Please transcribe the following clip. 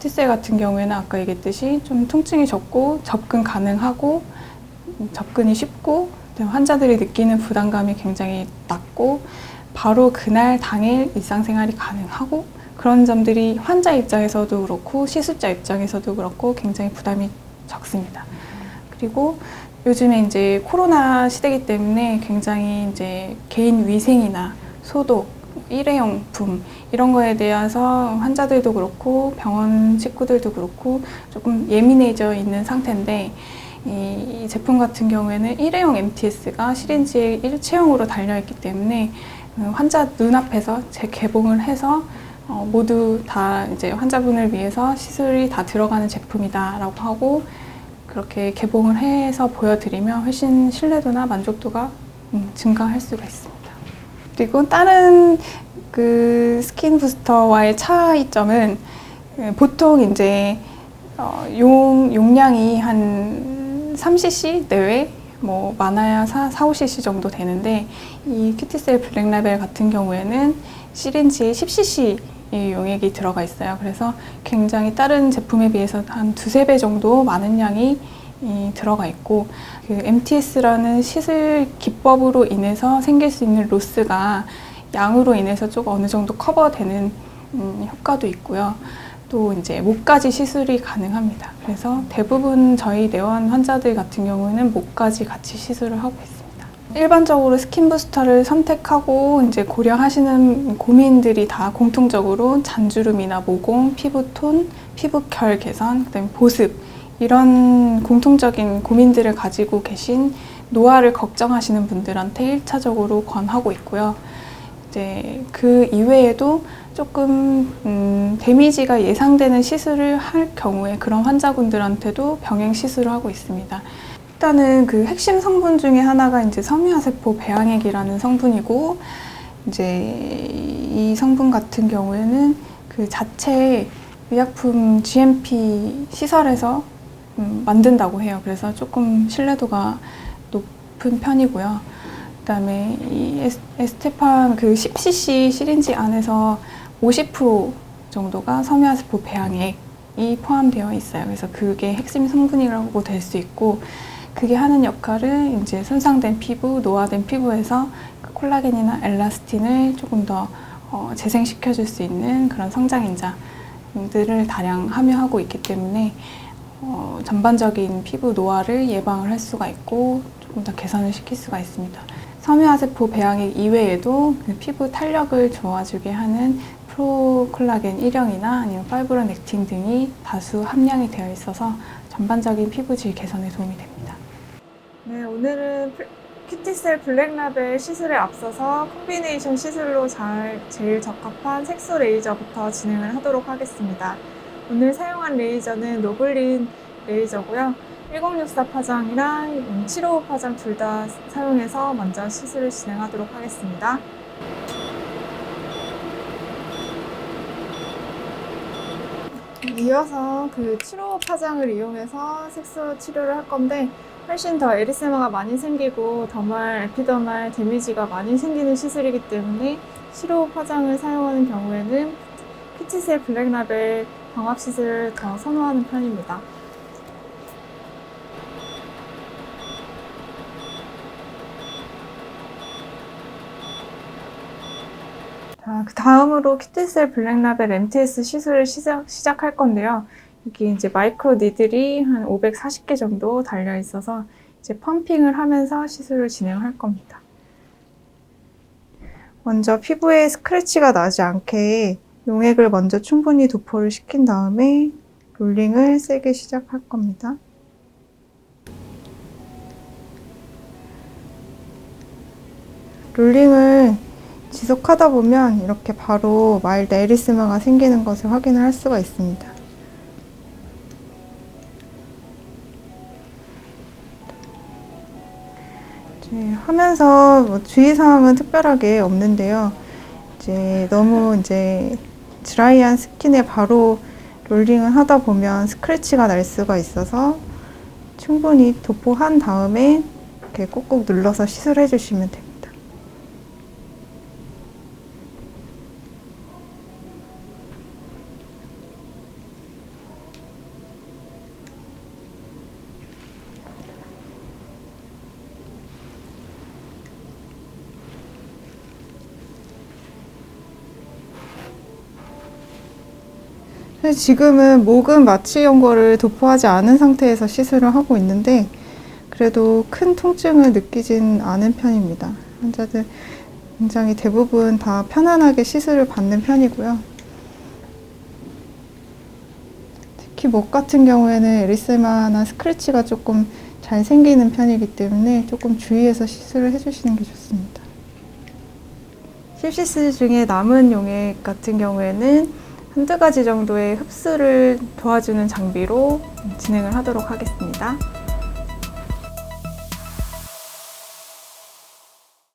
큐티셀 같은 경우에는 아까 얘기했듯이 좀 통증이 적고 접근 가능하고 접근이 쉽고 환자들이 느끼는 부담감이 굉장히 낮고 바로 그날 당일 일상생활이 가능하고 그런 점들이 환자 입장에서도 그렇고 시술자 입장에서도 그렇고 굉장히 부담이 적습니다. 그리고 요즘에 이제 코로나 시대이기 때문에 굉장히 이제 개인 위생이나 소독, 일회용품 이런 거에 대해서 환자들도 그렇고 병원 식구들도 그렇고 조금 예민해져 있는 상태인데 이 제품 같은 경우에는 일회용 MTS가 시린지에 일체형으로 달려있기 때문에 어, 환자 눈앞에서 재개봉을 해서 어, 모두 다 이제 환자분을 위해서 시술이 다 들어가는 제품이다라고 하고 그렇게 개봉을 해서 보여드리면 훨씬 신뢰도나 만족도가 음, 증가할 수가 있습니다. 그리고 다른 그 스킨 부스터와의 차이점은 그 보통 이제 어, 용, 용량이 한 3cc 내외 뭐 많아야 4, 4, 5cc 정도 되는데 이 큐티셀 블랙라벨 같은 경우에는 시린지에 10cc 이 용액이 들어가 있어요. 그래서 굉장히 다른 제품에 비해서 한 두세 배 정도 많은 양이 이 들어가 있고 그 MTS라는 시술 기법으로 인해서 생길 수 있는 로스가 양으로 인해서 조금 어느 정도 커버되는 음, 효과도 있고요. 또 이제 목까지 시술이 가능합니다. 그래서 대부분 저희 내원 환자들 같은 경우에는 목까지 같이 시술을 하고 있습니다. 일반적으로 스킨 부스터를 선택하고 이제 고려하시는 고민들이 다 공통적으로 잔주름이나 모공, 피부톤, 피부결 개선, 그다음에 보습 이런 공통적인 고민들을 가지고 계신 노화를 걱정하시는 분들한테 1차적으로 권하고 있고요. 이제 그 이외에도 조금 음, 데미지가 예상되는 시술을 할 경우에 그런 환자분들한테도 병행 시술을 하고 있습니다. 일단은 그 핵심 성분 중에 하나가 이제 섬유화세포 배양액이라는 성분이고 이제 이 성분 같은 경우에는 그 자체 의약품 GMP 시설에서 음, 만든다고 해요. 그래서 조금 신뢰도가 높은 편이고요. 그다음에 이 에스- 에스테판 그 10cc 시린지 안에서 50% 정도가 섬유화세포 배양액이 포함되어 있어요. 그래서 그게 핵심 성분이라고 될 수 있고 그게 하는 역할은 이제 손상된 피부, 노화된 피부에서 그 콜라겐이나 엘라스틴을 조금 더 어, 재생시켜줄 수 있는 그런 성장인자들을 다량 함유하고 있기 때문에 어, 전반적인 피부 노화를 예방을 할 수가 있고 조금 더 개선을 시킬 수가 있습니다. 섬유화세포 배양액 이외에도 그 피부 탄력을 좋아주게 하는 프로콜라겐 1형이나 아니면 파이브로넥틴 등이 다수 함량이 되어 있어서 전반적인 피부 질 개선에 도움이 됩니다. 네, 오늘은 플- 큐티셀 블랙라벨 시술에 앞서서 콤비네이션 시술로 잘, 제일 적합한 색소 레이저부터 진행을 하도록 하겠습니다. 오늘 사용한 레이저는 노블린 레이저고요. 1064 파장이랑 음, 755 파장 둘 다 사용해서 먼저 시술을 진행하도록 하겠습니다. 이어서 그 755 파장을 이용해서 색소 치료를 할 건데 훨씬 더 에리세마가 많이 생기고 더말 에피더말 데미지가 많이 생기는 시술이기 때문에 755 파장을 사용하는 경우에는 피치셀 블랙라벨 광합 시술을 더 선호하는 편입니다. 자, 그 다음으로 키티셀 블랙라벨 MTS 시술을 시작, 시작할 건데요. 여기 이제 마이크로 니들이 한 540개 정도 달려 있어서 이제 펌핑을 하면서 시술을 진행할 겁니다. 먼저 피부에 스크래치가 나지 않게 용액을 먼저 충분히 도포를 시킨 다음에 롤링을 세게 시작할 겁니다. 롤링을 지속하다 보면 이렇게 바로 마일드 에리스마가 생기는 것을 확인을 할 수가 있습니다. 하면서 뭐 주의사항은 특별하게 없는데요. 이제 너무 이제 드라이한 스킨에 바로 롤링을 하다 보면 스크래치가 날 수가 있어서 충분히 도포한 다음에 이렇게 꾹꾹 눌러서 시술해 주시면 됩니다. 사실 지금은 목은 마취 연고를 도포하지 않은 상태에서 시술을 하고 있는데 그래도 큰 통증을 느끼진 않은 편입니다. 환자들 굉장히 대부분 다 편안하게 시술을 받는 편이고요. 특히 목 같은 경우에는 에리세마나 스크래치가 조금 잘 생기는 편이기 때문에 조금 주의해서 시술을 해주시는 게 좋습니다. 힙시스 중에 남은 용액 같은 경우에는 한두 가지 정도의 흡수를 도와주는 장비로 진행을 하도록 하겠습니다.